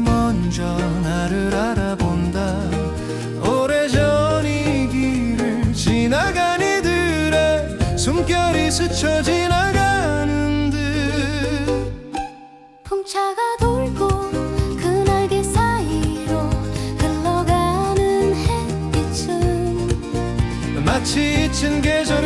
먼저 나를 알아본다. 오래전 이 길을 지나간 이들의 숨결이 스쳐 지나가는 듯. 풍차가 돌고 그 날개 사이로 흘러가는 햇빛은 마치 잊힌 계절